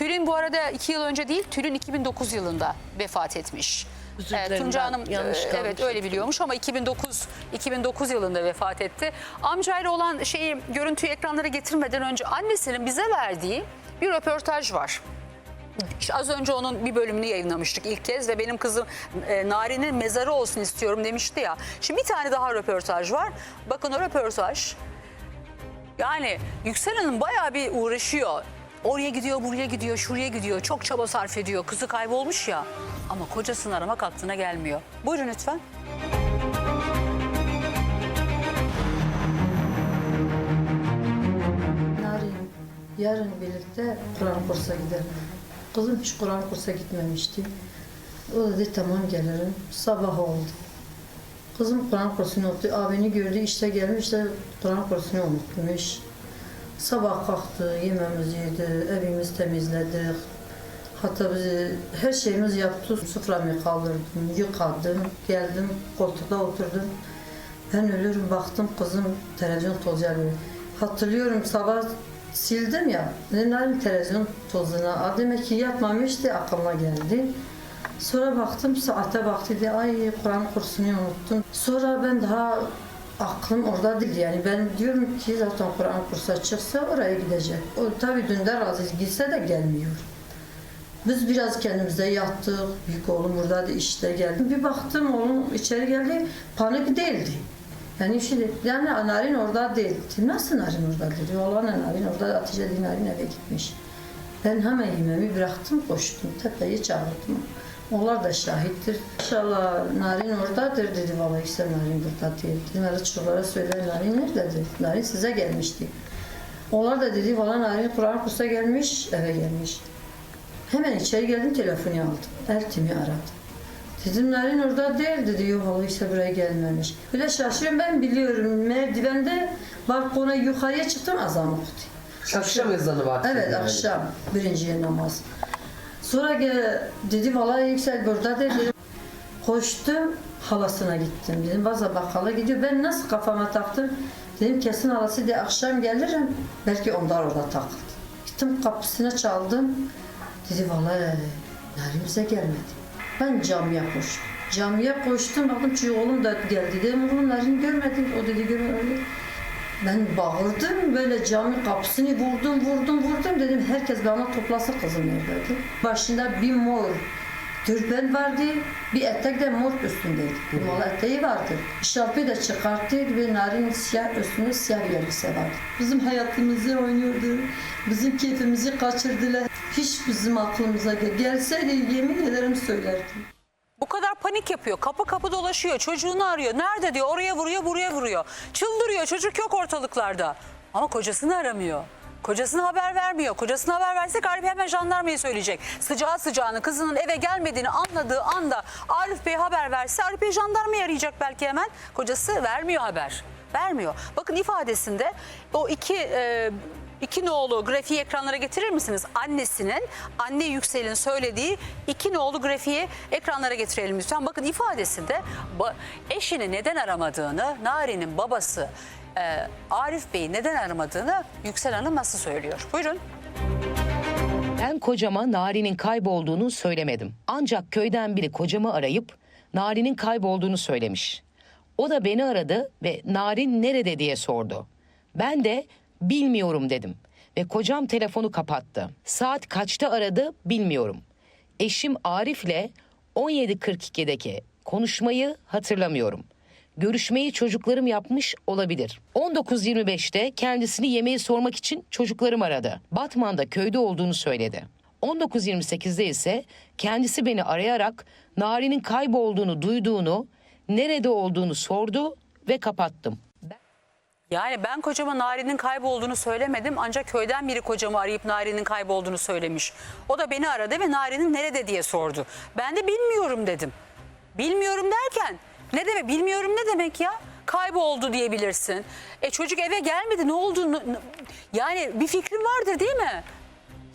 Tülin bu arada iki yıl önce değil, Tülin 2009 yılında vefat etmiş. Dilerim, Tunca Hanım yanlış e, evet öyle biliyormuş ama 2009 2009 yılında vefat etti. Amcayla olan şeyi görüntüyü ekranlara getirmeden önce annesinin bize verdiği bir röportaj var. İşte Az önce onun bir bölümünü yayınlamıştık ilk kez ve benim kızım e, Nari'nin mezarı olsun istiyorum demişti ya. Şimdi bir tane daha röportaj var. Bakın o röportaj yani Yüksel Hanım bayağı bir uğraşıyor. Oraya gidiyor, buraya gidiyor, şuraya gidiyor. Çok çaba sarf ediyor. Kızı kaybolmuş ya. Ama kocasını aramak aklına gelmiyor. Buyurun lütfen. Narin, yarın birlikte Kur'an kursa gidelim. Kızım hiç Kur'an kursa gitmemişti. O dedi tamam gelirim. Sabah oldu. Kızım Kur'an kursunu unuttu. Abini gördü işte gelmiş de Kur'an kursunu unutmuş. Sabah kalktı, yemeğimizi yedi, evimizi temizledik. Hatta bizi her şeyimiz yaptı. Suframı kaldırdım, yıkadım, geldim, koltukta oturdum. Ben ölürüm baktım kızım televizyon tozu alıyor. Hatırlıyorum sabah sildim ya. Dedim televizyon tozuna. Demek ki yapmamıştı aklıma geldi. Sonra baktım saate baktı diye ay Kur'an kursunu unuttum. Sonra ben daha aklım orada değil yani ben diyorum ki zaten Kur'an kursa çıksa oraya gidecek. O tabii Dündar Aziz gitse de gelmiyor. Biz biraz kendimize yattık. Büyük oğlum buradaydı işte geldim. Bir baktım oğlum içeri geldi. Panik değildi. Yani şimdi yani Narin orada değil. Nasıl Narin orada dedi. Oğlan Narin orada Hatice Narin eve gitmiş. Ben hemen yemeğimi bıraktım koştum. Tepeyi çağırdım. Onlar da şahittir. İnşallah Narin oradadır dedi. Vallahi işte Narin burada değil. Dedim hele çocuklara söyle Narin nerededir? Narin size gelmişti. Onlar da dedi valla Narin Kur'an kursa gelmiş eve gelmiş. Hemen içeri geldim telefonu aldım. Eltimi aradım. Dedim Narin orada değil dedi. Yok vallahi işte buraya gelmemiş. Böyle şaşırıyorum ben biliyorum. Merdivende balkona yukarıya çıktım azan okudu. Akşam ezanı vakti. Evet yani. akşam birinci namaz. Sonra dedi vallahi yüksel burada dedim. Koştum halasına gittim. Dedim bazen bakkala gidiyor. Ben nasıl kafama taktım? Dedim kesin halası diye akşam gelirim. Belki onlar orada takıldı. Gittim kapısına çaldım. Dedi vallahi Narin bize gelmedi. Ben camiye koştum. Camiye koştum. Baktım çocuk oğlum da geldi. Dedim oğlum Narin görmedim. O dedi görmedim. Ben bağırdım böyle cami kapısını vurdum vurdum vurdum dedim herkes bana toplasın kızım neredeydi. Başında bir mor türben vardı bir etek de mor üstündeydi. Mor eteği vardı. Şarpı da çıkarttı ve narin siyah üstünde siyah bir elbise vardı. Bizim hayatımızı oynuyordu. Bizim keyfimizi kaçırdılar. Hiç bizim aklımıza gel. Gelseydi yemin ederim söylerdim. Bu kadar panik yapıyor. Kapı kapı dolaşıyor. Çocuğunu arıyor. Nerede diyor. Oraya vuruyor, buraya vuruyor. Çıldırıyor. Çocuk yok ortalıklarda. Ama kocasını aramıyor. Kocasına haber vermiyor. Kocasına haber verse galiba hemen jandarmaya söyleyecek. Sıcağı sıcağını kızının eve gelmediğini anladığı anda Arif Bey haber verse Arif Bey jandarmayı arayacak belki hemen. Kocası vermiyor haber. Vermiyor. Bakın ifadesinde o iki e, iki nolu grafiği ekranlara getirir misiniz? Annesinin, anne Yüksel'in söylediği iki nolu grafiği ekranlara getirelim lütfen. Bakın ifadesinde eşini neden aramadığını, Nari'nin babası e, Arif Bey'i neden aramadığını Yüksel Hanım nasıl söylüyor? Buyurun. Ben kocama Nari'nin kaybolduğunu söylemedim. Ancak köyden biri kocamı arayıp Nari'nin kaybolduğunu söylemiş. O da beni aradı ve Narin nerede diye sordu. Ben de bilmiyorum dedim ve kocam telefonu kapattı. Saat kaçta aradı bilmiyorum. Eşim Arif'le 17.42'deki konuşmayı hatırlamıyorum. Görüşmeyi çocuklarım yapmış olabilir. 19.25'te kendisini yemeği sormak için çocuklarım aradı. Batman'da köyde olduğunu söyledi. 19.28'de ise kendisi beni arayarak Nari'nin kaybolduğunu duyduğunu, nerede olduğunu sordu ve kapattım. Yani ben kocama Nari'nin kaybolduğunu söylemedim ancak köyden biri kocamı arayıp Nari'nin kaybolduğunu söylemiş. O da beni aradı ve Nari'nin nerede diye sordu. Ben de bilmiyorum dedim. Bilmiyorum derken ne demek bilmiyorum ne demek ya? Kayboldu diyebilirsin. E çocuk eve gelmedi ne oldu? Yani bir fikrin vardır değil mi?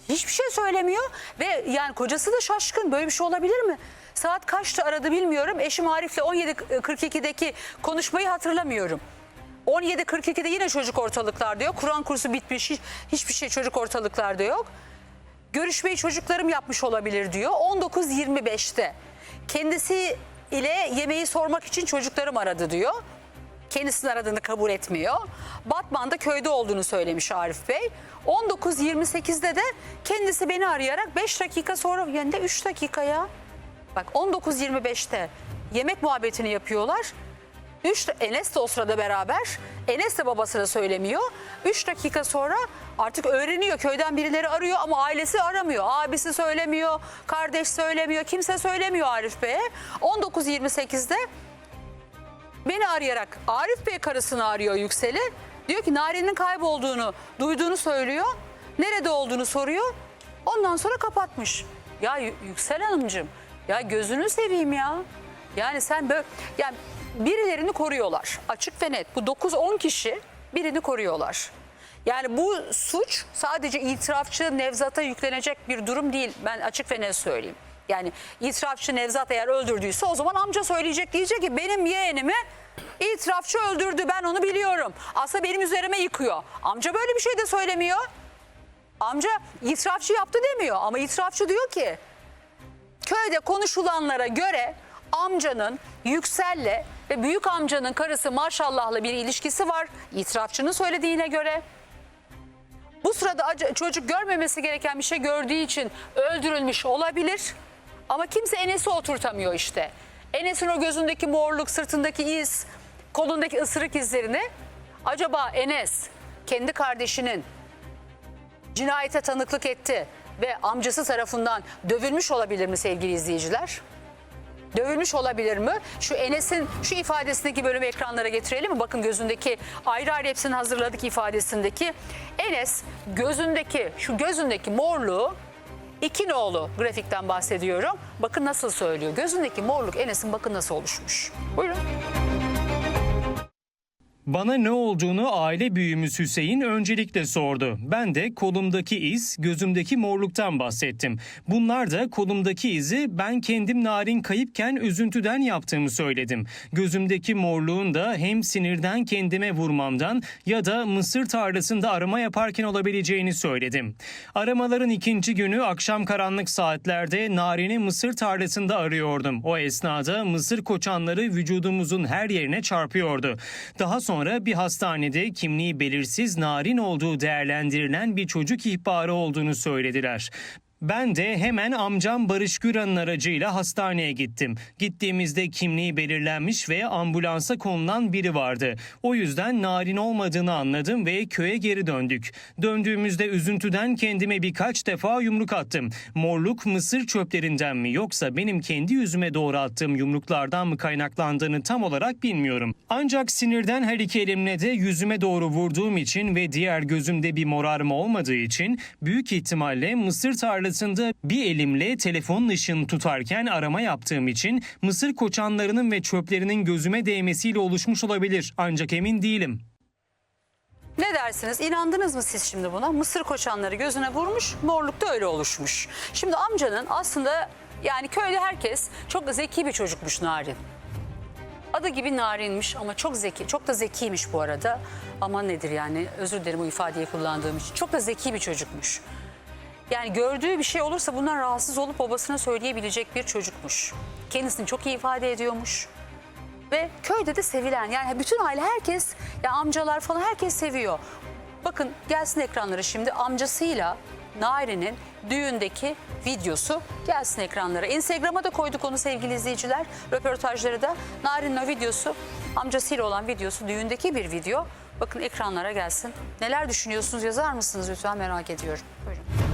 Hiçbir şey söylemiyor ve yani kocası da şaşkın. Böyle bir şey olabilir mi? Saat kaçta aradı bilmiyorum. Eşim Arif'le 17.42'deki konuşmayı hatırlamıyorum. 17.42'de yine çocuk ortalıklarda yok. Kur'an kursu bitmiş. Hiç, hiçbir şey çocuk ortalıklarda yok. Görüşmeyi çocuklarım yapmış olabilir diyor. 19.25'te kendisi ile yemeği sormak için çocuklarım aradı diyor. Kendisinin aradığını kabul etmiyor. Batman'da köyde olduğunu söylemiş Arif Bey. 19.28'de de kendisi beni arayarak 5 dakika sonra yani de 3 dakika ya. Bak 19.25'te yemek muhabbetini yapıyorlar. 3 Enes de o sırada beraber. Enes de babasına söylemiyor. 3 dakika sonra artık öğreniyor. Köyden birileri arıyor ama ailesi aramıyor. Abisi söylemiyor, kardeş söylemiyor, kimse söylemiyor Arif Bey'e. 19.28'de beni arayarak Arif Bey karısını arıyor Yüksel'i. Diyor ki Nari'nin kaybolduğunu duyduğunu söylüyor. Nerede olduğunu soruyor. Ondan sonra kapatmış. Ya Yü- Yüksel Hanımcığım ya gözünü seveyim ya. Yani sen böyle yani birilerini koruyorlar. Açık ve net. Bu 9-10 kişi birini koruyorlar. Yani bu suç sadece itirafçı Nevzat'a yüklenecek bir durum değil. Ben açık ve net söyleyeyim. Yani itirafçı Nevzat eğer öldürdüyse o zaman amca söyleyecek diyecek ki benim yeğenimi itirafçı öldürdü ben onu biliyorum. Aslında benim üzerime yıkıyor. Amca böyle bir şey de söylemiyor. Amca itirafçı yaptı demiyor ama itirafçı diyor ki köyde konuşulanlara göre amcanın Yüksel'le ve büyük amcanın karısı maşallahla bir ilişkisi var. İtirafçının söylediğine göre. Bu sırada çocuk görmemesi gereken bir şey gördüğü için öldürülmüş olabilir. Ama kimse Enes'i oturtamıyor işte. Enes'in o gözündeki morluk, sırtındaki iz, kolundaki ısırık izlerini acaba Enes kendi kardeşinin cinayete tanıklık etti ve amcası tarafından dövülmüş olabilir mi sevgili izleyiciler? Dövülmüş olabilir mi? Şu Enes'in şu ifadesindeki bölümü ekranlara getirelim mi? Bakın gözündeki ayrı ayrı hepsini hazırladık ifadesindeki. Enes gözündeki şu gözündeki morluğu iki nolu grafikten bahsediyorum. Bakın nasıl söylüyor. Gözündeki morluk Enes'in bakın nasıl oluşmuş. Buyurun. Bana ne olduğunu aile büyüğümüz Hüseyin öncelikle sordu. Ben de kolumdaki iz, gözümdeki morluktan bahsettim. Bunlar da kolumdaki izi ben kendim narin kayıpken üzüntüden yaptığımı söyledim. Gözümdeki morluğun da hem sinirden kendime vurmamdan ya da mısır tarlasında arama yaparken olabileceğini söyledim. Aramaların ikinci günü akşam karanlık saatlerde Narin'i mısır tarlasında arıyordum. O esnada mısır koçanları vücudumuzun her yerine çarpıyordu. Daha sonra bir hastanede kimliği belirsiz narin olduğu değerlendirilen bir çocuk ihbarı olduğunu söylediler. Ben de hemen amcam Barış Güran'ın aracıyla hastaneye gittim. Gittiğimizde kimliği belirlenmiş ve ambulansa konulan biri vardı. O yüzden narin olmadığını anladım ve köye geri döndük. Döndüğümüzde üzüntüden kendime birkaç defa yumruk attım. Morluk mısır çöplerinden mi yoksa benim kendi yüzüme doğru attığım yumruklardan mı kaynaklandığını tam olarak bilmiyorum. Ancak sinirden her iki elimle de yüzüme doğru vurduğum için ve diğer gözümde bir morarma olmadığı için büyük ihtimalle mısır tarlasında bir elimle telefonun ışığını tutarken arama yaptığım için mısır koçanlarının ve çöplerinin gözüme değmesiyle oluşmuş olabilir. Ancak emin değilim. Ne dersiniz? İnandınız mı siz şimdi buna? Mısır koçanları gözüne vurmuş, morluk da öyle oluşmuş. Şimdi amcanın aslında yani köyde herkes çok zeki bir çocukmuş Narin. Adı gibi narinmiş ama çok zeki, çok da zekiymiş bu arada. Ama nedir yani özür dilerim bu ifadeyi kullandığım için. Çok da zeki bir çocukmuş. Yani gördüğü bir şey olursa bundan rahatsız olup babasına söyleyebilecek bir çocukmuş. Kendisini çok iyi ifade ediyormuş. Ve köyde de sevilen yani bütün aile herkes ya amcalar falan herkes seviyor. Bakın gelsin ekranlara şimdi amcasıyla Nari'nin düğündeki videosu gelsin ekranlara. Instagram'a da koyduk onu sevgili izleyiciler. Röportajları da Nari'nin o videosu amcasıyla olan videosu düğündeki bir video. Bakın ekranlara gelsin. Neler düşünüyorsunuz yazar mısınız lütfen merak ediyorum. Buyurun.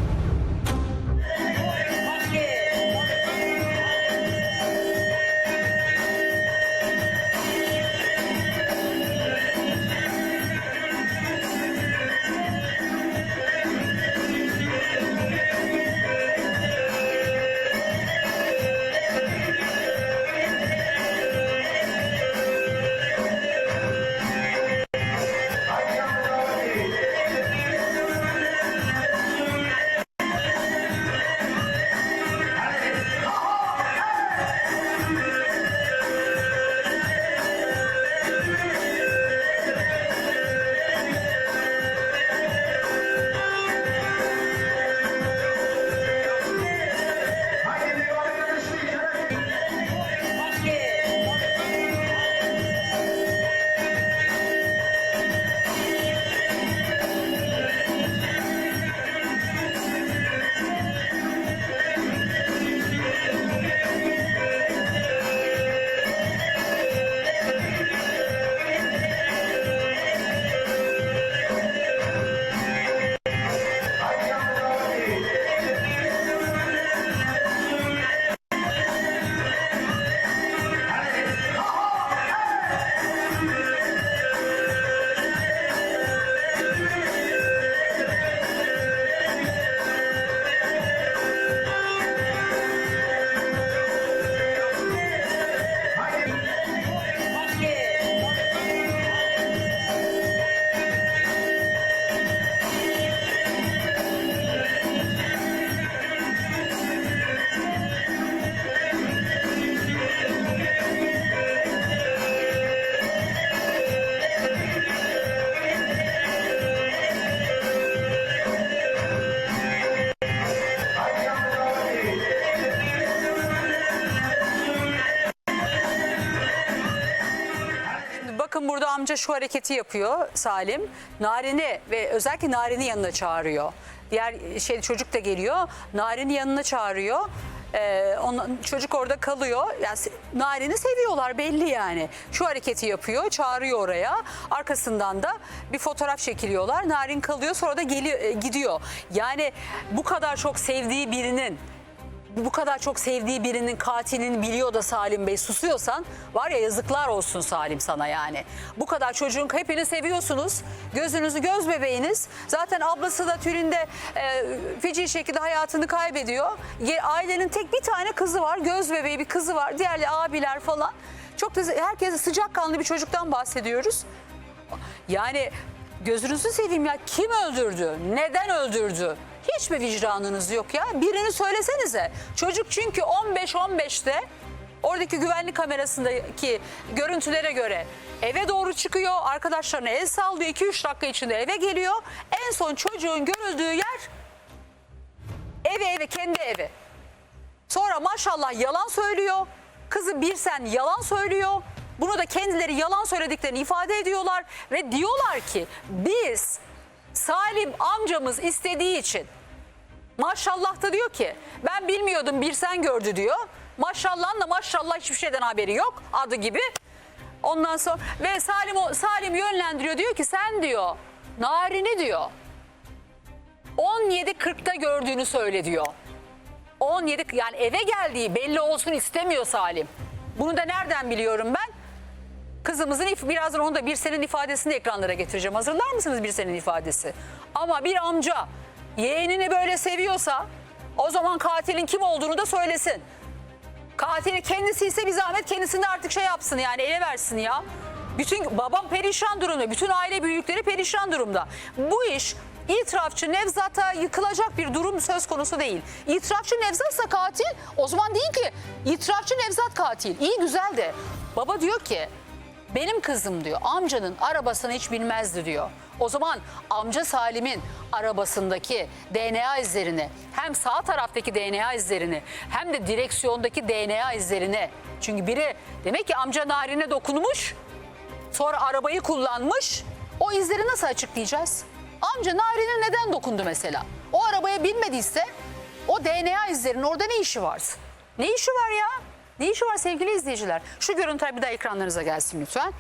Amca şu hareketi yapıyor Salim. Narin'i ve özellikle Narin'i yanına çağırıyor. Diğer şey çocuk da geliyor. Narin'i yanına çağırıyor. Ee, onun, çocuk orada kalıyor. Yani Narin'i seviyorlar belli yani. Şu hareketi yapıyor, çağırıyor oraya. Arkasından da bir fotoğraf çekiliyorlar. Narin kalıyor, sonra da geliyor, e, gidiyor. Yani bu kadar çok sevdiği birinin bu kadar çok sevdiği birinin katilini biliyor da Salim Bey susuyorsan var ya yazıklar olsun Salim sana yani. Bu kadar çocuğun hepini seviyorsunuz. Gözünüzü göz bebeğiniz. Zaten ablası da Tülin'de e, feci şekilde hayatını kaybediyor. Ailenin tek bir tane kızı var. Göz bebeği bir kızı var. Diğerleri abiler falan. Çok da herkese sıcakkanlı bir çocuktan bahsediyoruz. Yani gözünüzü seveyim ya kim öldürdü? Neden öldürdü? Hiç mi vicdanınız yok ya? Birini söylesenize. Çocuk çünkü 15-15'te oradaki güvenlik kamerasındaki görüntülere göre eve doğru çıkıyor. Arkadaşlarına el sallıyor. 2-3 dakika içinde eve geliyor. En son çocuğun görüldüğü yer evi evi kendi evi. Sonra maşallah yalan söylüyor. Kızı bir sen yalan söylüyor. Bunu da kendileri yalan söylediklerini ifade ediyorlar. Ve diyorlar ki biz Salim amcamız istediği için maşallah da diyor ki ben bilmiyordum bir sen gördü diyor. Maşallah da maşallah hiçbir şeyden haberi yok adı gibi. Ondan sonra ve Salim o- Salim yönlendiriyor diyor ki sen diyor Narin'i diyor 17.40'da gördüğünü söyle diyor. 17 yani eve geldiği belli olsun istemiyor Salim. Bunu da nereden biliyorum ben? Kızımızın birazdan onu da bir senin ifadesini ekranlara getireceğim. Hazırlar mısınız bir senin ifadesi? Ama bir amca yeğenini böyle seviyorsa o zaman katilin kim olduğunu da söylesin. Katili kendisi ise bir zahmet kendisini de artık şey yapsın yani ele versin ya. Bütün babam perişan durumda. Bütün aile büyükleri perişan durumda. Bu iş itirafçı Nevzat'a yıkılacak bir durum söz konusu değil. İtirafçı Nevzat'sa katil o zaman değil ki. İtirafçı Nevzat katil. İyi güzel de. Baba diyor ki benim kızım diyor amcanın arabasını hiç bilmezdi diyor. O zaman amca Salim'in arabasındaki DNA izlerini hem sağ taraftaki DNA izlerini hem de direksiyondaki DNA izlerini çünkü biri demek ki amca narine dokunmuş sonra arabayı kullanmış o izleri nasıl açıklayacağız? Amca narine neden dokundu mesela? O arabaya binmediyse o DNA izlerinin orada ne işi var? Ne işi var ya? Ne işi var sevgili izleyiciler? Şu görüntüler bir daha ekranlarınıza gelsin lütfen.